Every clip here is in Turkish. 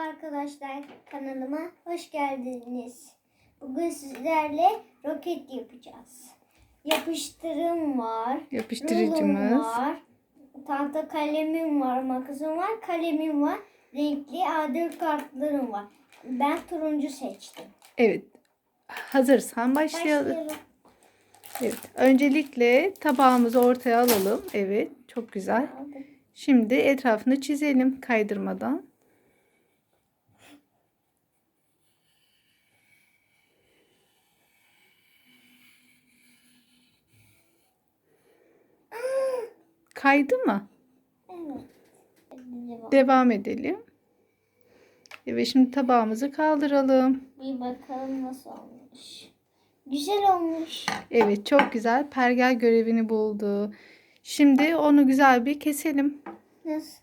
Arkadaşlar kanalıma hoş geldiniz. Bugün sizlerle roket yapacağız. Yapıştırım var. rulum Yapıştırıcımız. var. Tahta kalemim var, makasım var, kalemim var. Renkli A4 kartlarım var. Ben turuncu seçtim. Evet. Hazırsan başlayalım. Başlayalım. Evet. Öncelikle tabağımızı ortaya alalım. Evet. Çok güzel. Şimdi etrafını çizelim kaydırmadan. Kaydı mı? Evet. Devam edelim. Evet şimdi tabağımızı kaldıralım. Bir bakalım nasıl olmuş. Güzel olmuş. Evet çok güzel. Pergel görevini buldu. Şimdi onu güzel bir keselim. Nasıl?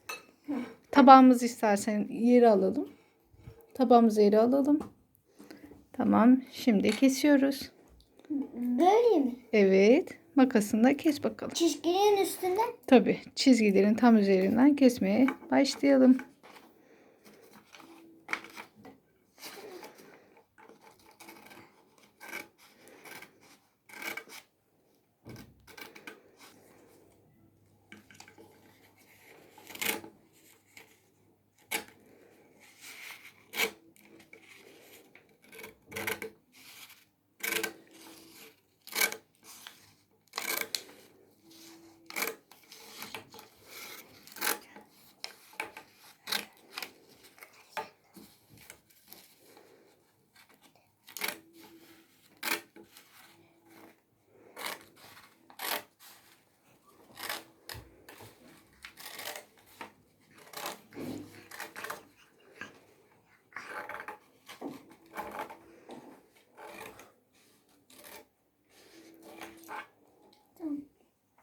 Tabağımızı istersen yeri alalım. Tabağımızı yeri alalım. Tamam. Şimdi kesiyoruz. Böyle mi? Evet. Makasında kes bakalım. Çizginin üstünde Tabii çizgilerin tam üzerinden kesmeye başlayalım.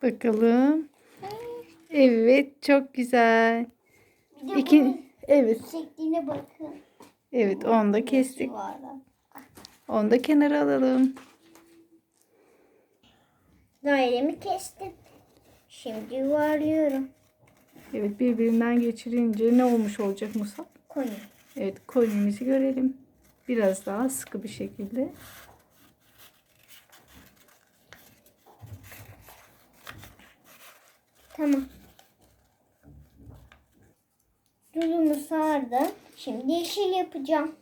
Bakalım. Evet çok güzel. bir de İki, bunun evet. şekline bakın. Evet onu da kestik. Onu da kenara alalım. Dairemi kestim. Şimdi yuvarlıyorum. Evet birbirinden geçirince ne olmuş olacak Musab? Koyu. Evet kolimizi görelim. Biraz daha sıkı bir şekilde. Tamam. Rulumu sardım. Şimdi yeşil yapacağım.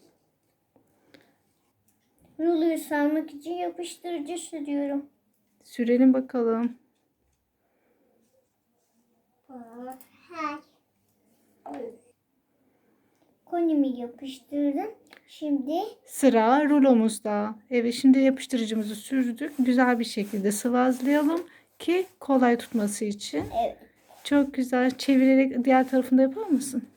Ruloyu sarmak için yapıştırıcı sürüyorum. Sürelim bakalım. Konimi yapıştırdım. Şimdi Sıra rulomuzda. Evet şimdi yapıştırıcımızı sürdük. Güzel bir şekilde sıvazlayalım ki kolay tutması için. evet, Çok güzel. Çevirerek diğer tarafında yapar mısın?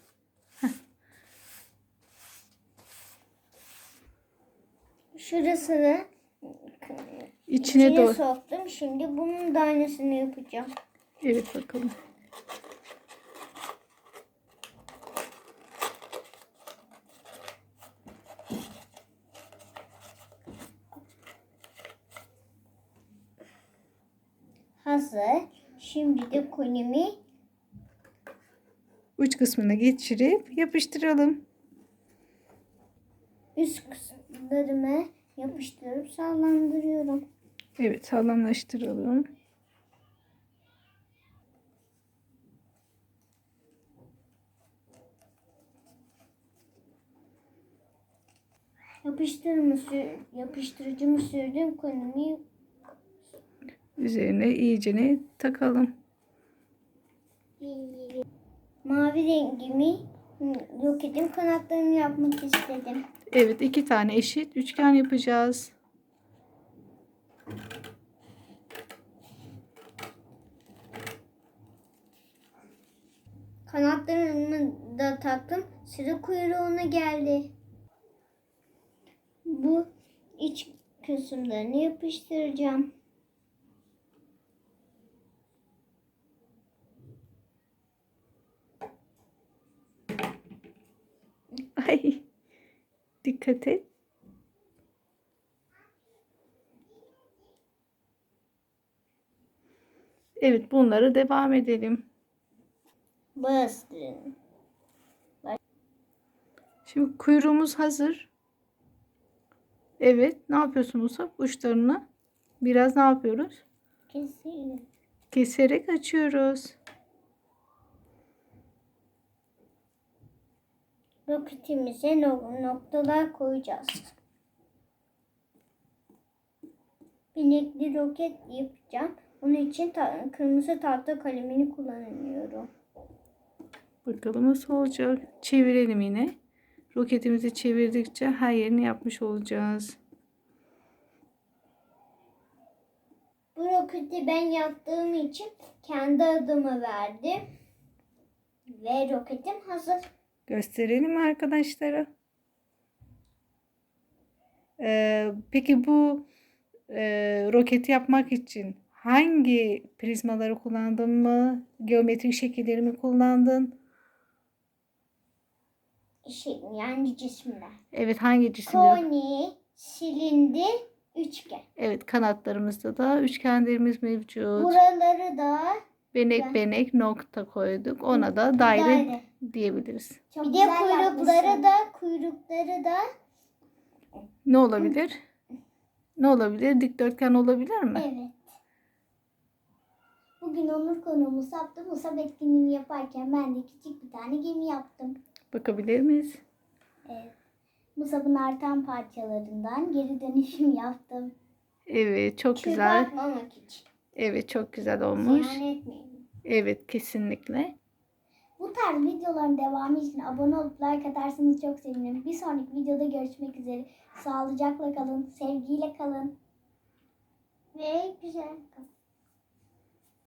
şurasını İçine içine doğru. soktum. Şimdi bunun da aynısını yapacağım. Evet bakalım. Hazır. Şimdi de konimi Uç kısmına geçirip yapıştıralım. üst kısımlarıma yapıştırıp sallandırıyorum. Evet sağlamlaştıralım. Yapıştırımı yapıştırıcımı sürdüm konimi Üzerine iyicene takalım. mavi rengimi roketin kanatlarını yapmak istedim. Evet iki tane eşit üçgen yapacağız. Kanatlarını da taktım. Sıra kuyruğuna geldi. Bu iç kısımlarını yapıştıracağım. Dikkat et. Evet bunları devam edelim. Bastırın. Şimdi kuyruğumuz hazır. Evet. Ne yapıyorsun Musab? Uçlarını biraz ne yapıyoruz? Kesin. Keserek açıyoruz. Roketimize no- noktalar koyacağız. Binekli roket yapacağım. Onun için ta- kırmızı tahta kalemini kullanıyorum. Bakalım nasıl olacak. Çevirelim yine. Roketimizi çevirdikçe her yerini yapmış olacağız. Bu roketi ben yaptığım için kendi adımı verdim. Ve roketim hazır. Gösterelim arkadaşlara. Ee, peki bu e, roketi yapmak için hangi prizmaları kullandın mı? Geometrik şekilleri mi kullandın? Şey, yani cisimler. Evet hangi cisimleri? Koni, silindir, üçgen. Evet kanatlarımızda da üçgenlerimiz mevcut. Buraları da Benek Ben- benek nokta koyduk. Ona da daire daire. diyebiliriz. bir de kuyrukları da kuyrukları da Ne olabilir? Ne olabilir? Dikdörtgen olabilir mi? evet. Bugün Onur konuğumuz yaptı. Musab etkinliğini yaparken ben de küçük bir tane gemi yaptım. Bakabilir miyiz? Evet. Musab'ın artan parçalarından geri dönüşüm yaptım. Evet çok Çöpe güzel. atmamak için. Evet çok güzel olmuş. Ziyan etmeyin. Evet kesinlikle. Bu tarz videoların devamı için abone olup like atarsanız çok sevinirim. Bir sonraki videoda görüşmek üzere. Sağlıcakla kalın, sevgiyle kalın. Ve güzel kalın.